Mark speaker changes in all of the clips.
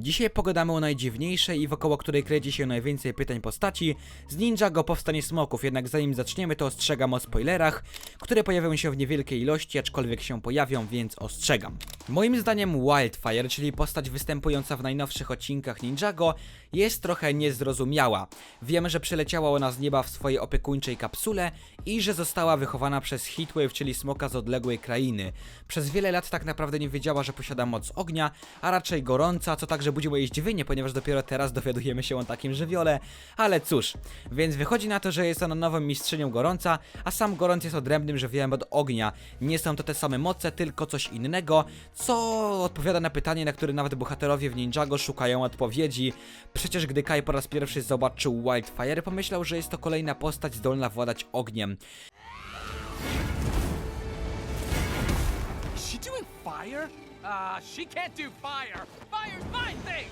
Speaker 1: Dzisiaj pogadamy o najdziwniejszej i wokoło której kręci się najwięcej pytań postaci z Ninjago Powstanie Smoków, jednak zanim zaczniemy to ostrzegam o spoilerach, które pojawią się w niewielkiej ilości, aczkolwiek się pojawią, więc ostrzegam. Moim zdaniem Wildfire, czyli postać występująca w najnowszych odcinkach Ninjago, jest trochę niezrozumiała. Wiemy, że przyleciała ona z nieba w swojej opiekuńczej kapsule i że została wychowana przez Heatwave, czyli smoka z odległej krainy. Przez wiele lat tak naprawdę nie wiedziała, że posiada moc ognia, a raczej gorąca, co także budzi moje zdziwienie, ponieważ dopiero teraz dowiadujemy się o takim żywiole, ale cóż, więc wychodzi na to, że jest ona nową mistrzynią gorąca, a sam gorąc jest odrębnym żywiołem od ognia. Nie są to te same moce, tylko coś innego, co odpowiada na pytanie, na które nawet bohaterowie w Ninjago szukają odpowiedzi. Przecież gdy Kai po raz pierwszy zobaczył Wildfire, pomyślał, że jest to kolejna postać zdolna władać ogniem.
Speaker 2: She doing fire? Uh, she can't do fire. Fire's my thing!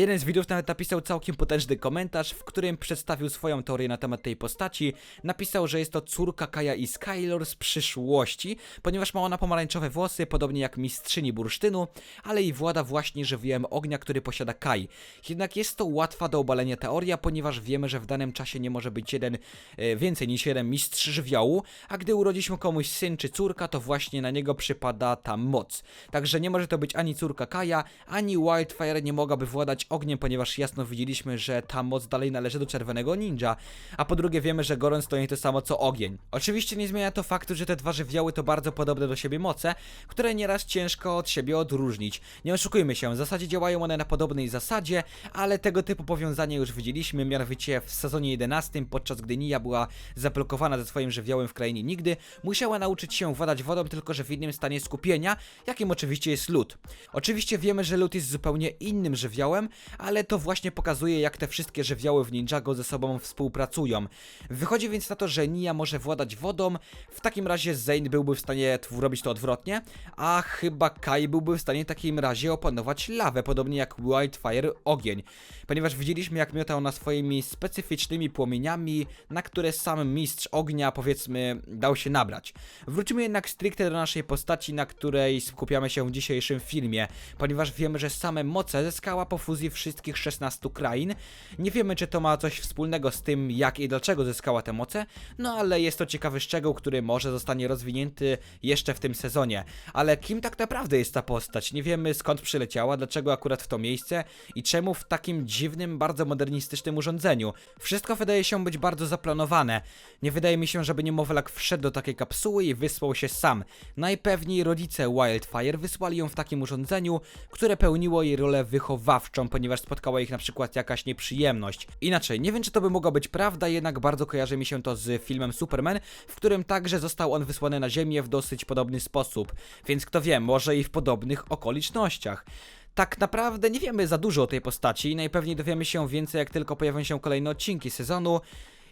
Speaker 1: Jeden z widzów nawet napisał całkiem potężny komentarz, w którym przedstawił swoją teorię na temat tej postaci. Napisał, że jest to córka Kaja i Skylor z przyszłości, ponieważ ma ona pomarańczowe włosy, podobnie jak mistrzyni bursztynu, ale i włada właśnie żywiołem ognia, który posiada Kai. Jednak jest to łatwa do obalenia teoria, ponieważ wiemy, że w danym czasie nie może być jeden, e, więcej niż jeden mistrz żywiołu, a gdy urodzi komuś syn czy córka, to właśnie na niego przypada ta moc. Także nie może to być ani córka Kaja, ani Wildfire nie mogłaby władać ogniem, ponieważ jasno widzieliśmy, że ta moc dalej należy do czerwonego ninja. A po drugie wiemy, że gorąc to nie to samo co ogień. Oczywiście nie zmienia to faktu, że te dwa żywioły to bardzo podobne do siebie moce, które nieraz ciężko od siebie odróżnić. Nie oszukujmy się, w zasadzie działają one na podobnej zasadzie, ale tego typu powiązanie już widzieliśmy, mianowicie w sezonie 11, podczas gdy Nia była zablokowana ze swoim żywiołem w krainie nigdy, musiała nauczyć się władać wodą, tylko że w innym stanie skupienia, jakim oczywiście jest lód. Oczywiście wiemy, że lód jest zupełnie innym żywiołem, ale to właśnie pokazuje, jak te wszystkie żywioły w Ninjago ze sobą współpracują. Wychodzi więc na to, że Nia może władać wodą, w takim razie Zane byłby w stanie robić to odwrotnie, a chyba Kai byłby w stanie w takim razie opanować lawę, podobnie jak Wildfire ogień, ponieważ widzieliśmy jak miotał ona swoimi specyficznymi płomieniami, na które sam mistrz ognia powiedzmy dał się nabrać. Wrócimy jednak stricte do naszej postaci, na której skupiamy się w dzisiejszym filmie, ponieważ wiemy, że same moce zyskała po wszystkich 16 krain. Nie wiemy, czy to ma coś wspólnego z tym, jak i dlaczego zyskała te moce, no ale jest to ciekawy szczegół, który może zostanie rozwinięty jeszcze w tym sezonie. Ale kim tak naprawdę jest ta postać? Nie wiemy skąd przyleciała, dlaczego akurat w to miejsce i czemu w takim dziwnym, bardzo modernistycznym urządzeniu. Wszystko wydaje się być bardzo zaplanowane. Nie wydaje mi się, żeby niemowlak wszedł do takiej kapsuły i wysłał się sam. Najpewniej rodzice Wildfire wysłali ją w takim urządzeniu, które pełniło jej rolę wychowawczą, ponieważ spotkała ich na przykład jakaś nieprzyjemność. Inaczej, nie wiem czy to by mogła być prawda, jednak bardzo kojarzy mi się to z filmem Superman, w którym także został on wysłany na Ziemię w dosyć podobny sposób. Więc kto wie, może i w podobnych okolicznościach. Tak naprawdę nie wiemy za dużo o tej postaci i najpewniej dowiemy się więcej, jak tylko pojawią się kolejne odcinki sezonu.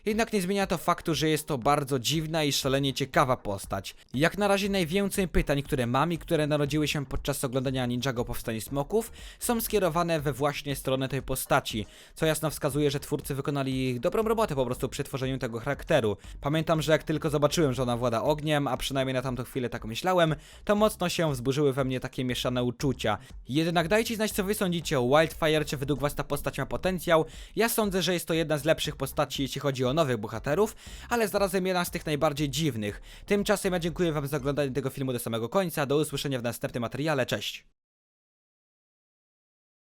Speaker 1: Jednak nie zmienia to faktu, że jest to bardzo dziwna i szalenie ciekawa postać. Jak na razie najwięcej pytań, które mam i które narodziły się podczas oglądania Ninjago Powstanie Smoków, są skierowane we właśnie stronę tej postaci, co jasno wskazuje, że twórcy wykonali dobrą robotę po prostu przy tworzeniu tego charakteru. Pamiętam, że jak tylko zobaczyłem, że ona włada ogniem, a przynajmniej na tamtą chwilę tak myślałem, to mocno się wzburzyły we mnie takie mieszane uczucia. Jednak dajcie znać, co wy sądzicie o Wildfire, czy według was ta postać ma potencjał. Ja sądzę, że jest to jedna z lepszych postaci, jeśli chodzi o nowych bohaterów, ale zarazem jedna z tych najbardziej dziwnych. Tymczasem ja dziękuję wam za oglądanie tego filmu do samego końca. Do usłyszenia w następnym materiale. Cześć!